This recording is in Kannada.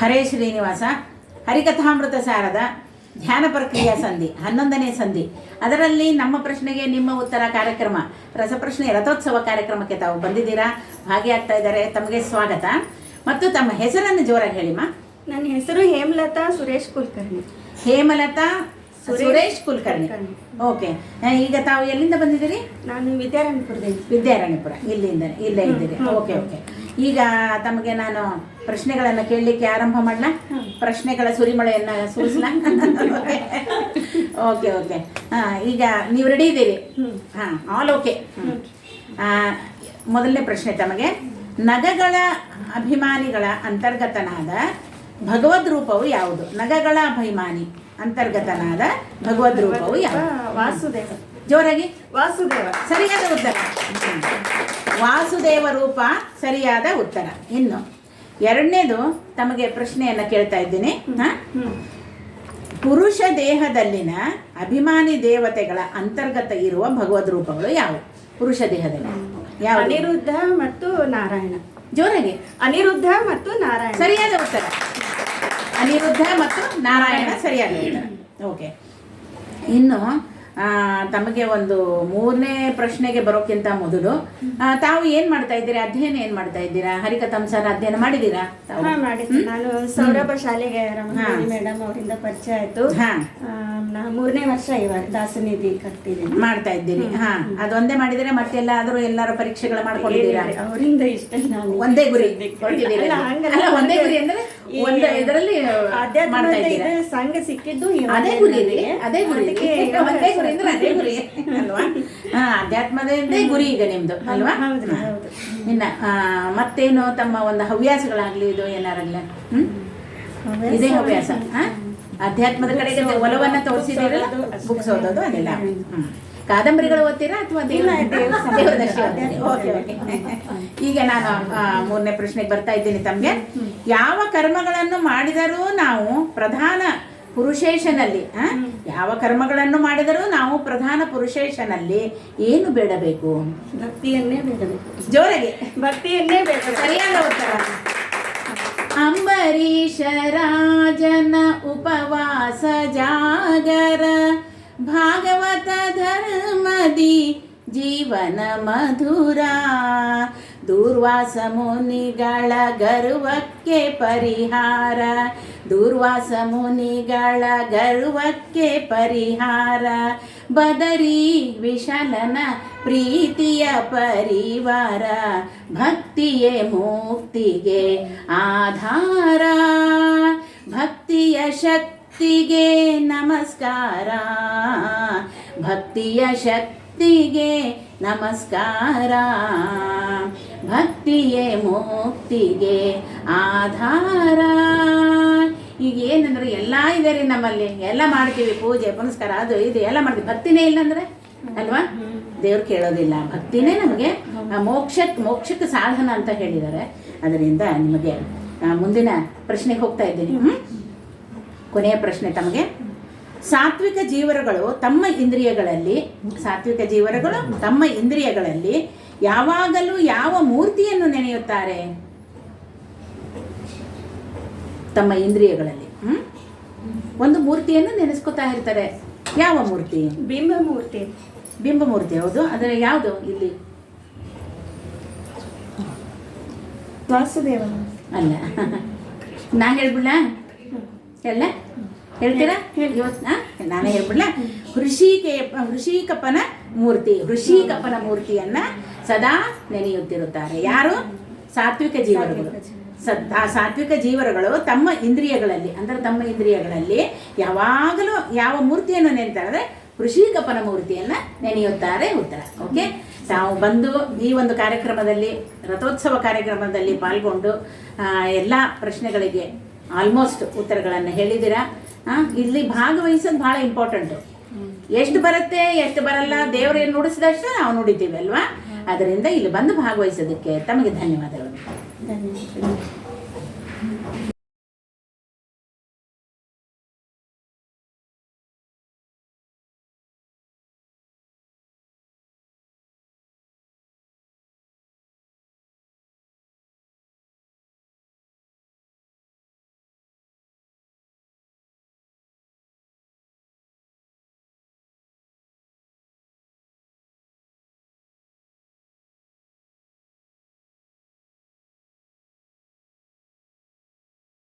ಹರೇ ಶ್ರೀನಿವಾಸ. ಹರಿಕಥಾಮೃತ ಸಾರದ ಧ್ಯಾನ ಪ್ರಕ್ರಿಯಾ ಸಂಧಿ ಹನ್ನೊಂದನೇ ಸಂಧಿ. ಅದರಲ್ಲಿ ನಮ್ಮ ಪ್ರಶ್ನೆಗೆ ನಿಮ್ಮ ಉತ್ತರ ಕಾರ್ಯಕ್ರಮ ರಸಪ್ರಶ್ನೆ ರಥೋತ್ಸವ ಕಾರ್ಯಕ್ರಮಕ್ಕೆ ತಾವು ಬಂದಿದ್ದೀರಾ? ಭಾಗಿಯಾಗ್ತಾ ಇದ್ದಾರೆ. ತಮಗೆ ಸ್ವಾಗತ. ಮತ್ತು ತಮ್ಮ ಹೆಸರನ್ನು ಜೋರಾಗಿ ಹೇಳಿಮ್ಮ ನನ್ನ ಹೆಸರು ಹೇಮಲತಾ ಸುರೇಶ್ ಕುಲಕರ್ಣಿ. ಹೇಮಲತಾ ಸುರೇಶ್ ಕುಲಕರ್ಣಿ. ಓಕೆ. ಈಗ ತಾವು ಎಲ್ಲಿಂದ ಬಂದಿದ್ದೀರಿ? ನಾನು ವಿದ್ಯಾರಣ್ಯಪುರದಿಂದ ವಿದ್ಯಾರಣ್ಯಪುರ ಇಲ್ಲಿಂದ ಇಲ್ಲೇ ಇದ್ದೀರಿ. Okay okay. ಈಗ ತಮಗೆ ನಾನು ಪ್ರಶ್ನೆಗಳನ್ನು ಕೇಳಲಿಕ್ಕೆ ಆರಂಭ ಮಾಡಲ? ಪ್ರಶ್ನೆಗಳ ಸುರಿಮಳೆಯನ್ನು ಸುರಿಸಲ ಓಕೆ ಓಕೆ ಹಾಂ ಈಗ ನೀವು ರೆಡಿ ಇದ್ದೀರಿ. ಹಾಂ ಆಲ್ ಓಕೆ ಮೊದಲನೇ ಪ್ರಶ್ನೆ ತಮಗೆ ನಗಗಳ ಅಭಿಮಾನಿಗಳ ಅಂತರ್ಗತನಾದ ಭಗವದ್ ರೂಪವು ಯಾವುದು? ನಗಗಳ ಅಭಿಮಾನಿ ಅಂತರ್ಗತನಾದ ಭಗವದ್ ರೂಪವು ಯಾವುದು? ವಾಸುದೇವ. ಜೋರಾಗಿ? ವಾಸುದೇವ. ಸರಿಯಾದ ಉತ್ತರ. ವಾಸುದೇವ ರೂಪ ಸರಿಯಾದ ಉತ್ತರ. ಇನ್ನು ಎರಡನೇದು ತಮಗೆ ಪ್ರಶ್ನೆಯನ್ನು ಕೇಳ್ತಾ ಇದ್ದೀನಿ. ಹಾ? ಪುರುಷ ದೇಹದಲ್ಲಿನ ಅಭಿಮಾನಿ ದೇವತೆಗಳ ಅಂತರ್ಗತ ಇರುವ ಭಗವದ್ ರೂಪಗಳು ಯಾವುವು ಪುರುಷ ದೇಹದಲ್ಲಿ. ಯಾವ ಅನಿರುದ್ಧ ಮತ್ತು ನಾರಾಯಣ. ಜೋರಾಗಿ. ಅನಿರುದ್ಧ ಮತ್ತು ನಾರಾಯಣ. ಸರಿಯಾದ ಉತ್ತರ. ಅನಿರುದ್ಧ ಮತ್ತು ನಾರಾಯಣ ಸರಿಯಾದ ಉತ್ತರ. ಓಕೆ. ಇನ್ನು ತಮಗೆ ಒಂದು ಮೂರನೇ ಪ್ರಶ್ನೆಗೆ ಬರೋಕ್ಕಿಂತ ಮೊದಲು ತಾವು ಏನ್ ಮಾಡ್ತಾ ಇದ್ದೀರಾ? ಅಧ್ಯಯನ ಏನ್ ಮಾಡ್ತಾ ಇದ್ದೀರಾ? ಸರ್ ಅಧ್ಯಯನ ಮಾಡಿದೀರಾ ನಾನು ಸೌರಭ ಶಾಲೆಗೆ ಮೇಡಮ್ ಅವರಿಂದ ಪರಿಚಯ ಆಯ್ತು. ಮೂರನೇ ವರ್ಷ ಇವಾಗ ದಾಸನಿಧಿ ಕಟ್ತಿದ್ದೀನಿ ಮಾಡ್ತಾ ಇದ್ದೀನಿ. ಹಾ. ಅದೊಂದೇ ಮಾಡಿದ್ರೆ ಮತ್ತೆಲ್ಲ ಆದ್ರೂ ಎಲ್ಲಾರು ಪರೀಕ್ಷೆಗಳು ಮಾಡ್ಕೊಂಡಿದ್ದೀರಾ? ಅವರಿಂದ ಇಷ್ಟ ನಾನು ಒಂದೇ ಗುರಿ. ಒಂದೇ ಗುರಿ ಅಂದ್ರೆ? ಒಂದು ಇದರಲ್ಲಿ ಮಾಡ್ತಾ ಇದ್ದೀರಾ? ಸಂಘ ಸಿಕ್ಕಿದ್ದು ಅದೇ ಗುರಿ ರೀ ಅದೇ ಗುರಿ ಒಂದೇ ಗುರಿ ಅಂದ್ರೆ ಅದೇ ಗುರಿ. ಅಲ್ವಾ? ಹಾ ಅಧ್ಯಾತ್ಮದೇ ಗುರಿ ಈಗ ನಿಮ್ದು ಅಲ್ವಾ. ಇನ್ನ ಮತ್ತೇನು ತಮ್ಮ ಒಂದು ಹವ್ಯಾಸಗಳಾಗ್ಲಿ ಇದು ಏನಾರಲ್ಲ? ಹ್ಮ್? ಇದೇ ಹವ್ಯಾಸ ಹಾ? ಅಧ್ಯಾತ್ಮದ ಕಡೆಗೆ ಒಲವನ್ನ ತೋರಿಸಿದ್ರೆ. ಬುಕ್ಸ್ ಓದೋದು ಅದೆಲ್ಲ ಹ್ಮ್. ಕಾದಂಬರಿಗಳು ಓದ್ತೀರಾ ಅಥವಾ ಈಗ ನಾನು ಮೂರನೇ ಪ್ರಶ್ನೆಗೆ ಬರ್ತಾ ಇದ್ದೀನಿ ತಮಗೆ. ಯಾವ ಕರ್ಮಗಳನ್ನು ಮಾಡಿದರೂ ನಾವು ಪ್ರಧಾನ ಪುರುಷೇಶನಲ್ಲಿ? ಯಾವ ಕರ್ಮಗಳನ್ನು ಮಾಡಿದರೂ ನಾವು ಪ್ರಧಾನ ಪುರುಷೇಶನಲ್ಲಿ ಏನು ಬೇಡಬೇಕು? ಭಕ್ತಿಯನ್ನೇ ಬೇಡಬೇಕು. ಜೋರಾಗಿ. ಭಕ್ತಿಯನ್ನೇ ಬೇಡ ಸರಿಯಾದ ಉತ್ತರ. ಅಂಬರೀಷ ರಾಜನ ಉಪವಾಸ ಜಾಗರ ಭಾಗವತ ಧರ್ಮದಿ ಜೀವನ ಮಧುರ. ದುರ್ವಾಸ ಮುನಿಗಳ ಗರ್ವಕ್ಕೆ ಪರಿಹಾರ. ದುರ್ವಾಸ ಮುನಿಗಳ ಗರ್ವಕ್ಕೆ ಪರಿಹಾರ. ಬದರಿ ವಿಶಲನ ಪ್ರೀತಿಯ ಪರಿವಾರ. ಭಕ್ತಿಯೇ ಮುಕ್ತಿಗೆ ಆಧಾರ. ಭಕ್ತಿಯ ಶಕ್ತಿಗೆ ನಮಸ್ಕಾರ. ಭಕ್ತಿಯ ಶಕ್ತಿಗೆ ನಮಸ್ಕಾರ. ಭಕ್ತಿಯೇ ಮುಕ್ತಿಗೆ ಆಧಾರ. ಈಗ ಏನಂದ್ರೆ ಎಲ್ಲ ಇದೆ ರೀ ನಮ್ಮಲ್ಲಿ. ಎಲ್ಲ ಮಾಡ್ತೀವಿ ಪೂಜೆ, ಪುನಸ್ಕಾರ, ಅದು ಇದು ಎಲ್ಲ ಮಾಡ್ತೀವಿ. ಭಕ್ತಿನೇ ಇಲ್ಲ ಅಂದ್ರೆ ಅಲ್ವಾ? ದೇವ್ರು ಕೇಳೋದಿಲ್ಲ. ಭಕ್ತಿನೇ ನಮಗೆ ಮೋಕ್ಷಕ್ಕೆ ಮೋಕ್ಷಕ್ಕೆ ಸಾಧನ ಅಂತ ಹೇಳಿದ್ದಾರೆ. ಅದರಿಂದ ನಿಮಗೆ ಮುಂದಿನ ಪ್ರಶ್ನೆಗೆ ಹೋಗ್ತಾ ಇದ್ದೀನಿ? ಕೊನೆಯ ಪ್ರಶ್ನೆ ತಮಗೆ. ಸಾತ್ವಿಕ ಜೀವರುಗಳು ತಮ್ಮ ಇಂದ್ರಿಯಗಳಲ್ಲಿ ಸಾತ್ವಿಕ ಜೀವರುಗಳು ತಮ್ಮ ಇಂದ್ರಿಯಗಳಲ್ಲಿ ಯಾವಾಗಲೂ ಯಾವ ಮೂರ್ತಿಯನ್ನು ನೆನೆಯುತ್ತಾರೆ? ತಮ್ಮ ಇಂದ್ರಿಯಗಳಲ್ಲಿ ಹ್ಮ್? ಒಂದು ಮೂರ್ತಿಯನ್ನು ನೆನೆಸ್ಕೊತಾ ಇರ್ತಾರೆ. ಯಾವ ಮೂರ್ತಿ? ಬಿಂಬ ಮೂರ್ತಿ. ಬಿಂಬ ಮೂರ್ತಿ ಹೌದು. ಅದರ ಯಾವುದು ಇಲ್ಲಿ? ವಾಸುದೇವ. ಅಲ್ಲ. ನಾ ಹೇಳ್ಬಿಡ ಹೇಳ ಹೇಳ್ತೀರಾ? ಇವತ್ತು ನಾನೇ ಹೇಳ್ಬಿಡ್ಲ? ಹೃಷಿಕೆ ಹೃಷಿಕಪ್ಪನ ಮೂರ್ತಿ ಹೃಷಿಕಪ್ಪನ ಮೂರ್ತಿಯನ್ನ ಸದಾ ನೆನೆಯುತ್ತಿರುತ್ತಾರೆ. ಯಾರು? ಸಾತ್ವಿಕ ಜೀವರುಗಳು. ಸದ್ ಆ ಸಾತ್ವಿಕ ಜೀವರುಗಳು ತಮ್ಮ ಇಂದ್ರಿಯಗಳಲ್ಲಿ ಅಂದರೆ ತಮ್ಮ ಇಂದ್ರಿಯಗಳಲ್ಲಿ ಯಾವಾಗಲೂ ಯಾವ ಮೂರ್ತಿಯನ್ನು ನೆನೆತಾರೆ ಅಂದರೆ ಋಷಿಕಪ್ಪನ ಮೂರ್ತಿಯನ್ನ ನೆನೆಯುತ್ತಾರೆ ಉತ್ತರ. ಓಕೆ ತಾವು ಬಂದು ಈ ಒಂದು ಕಾರ್ಯಕ್ರಮದಲ್ಲಿ ರಥೋತ್ಸವ ಕಾರ್ಯಕ್ರಮದಲ್ಲಿ ಪಾಲ್ಗೊಂಡು ಎಲ್ಲ ಪ್ರಶ್ನೆಗಳಿಗೆ ಆಲ್ಮೋಸ್ಟ್ ಉತ್ತರಗಳನ್ನು ಹೇಳಿದ್ದೀರಾ? ಇಲ್ಲಿ ಭಾಗವಹಿಸೋದು ಭಾಳ ಇಂಪಾರ್ಟೆಂಟು ಎಷ್ಟು ಬರುತ್ತೆ ಎಷ್ಟು ಬರಲ್ಲ ದೇವ್ರು ಏನು ನುಡಿಸಿದಷ್ಟು ನಾವು ನುಡಿತೀವಿ ಅಲ್ವಾ? ಅದರಿಂದ ಇಲ್ಲಿ ಬಂದು ಭಾಗವಹಿಸೋದಕ್ಕೆ ತಮಗೆ ಧನ್ಯವಾದಗಳು. ಧನ್ಯವಾದ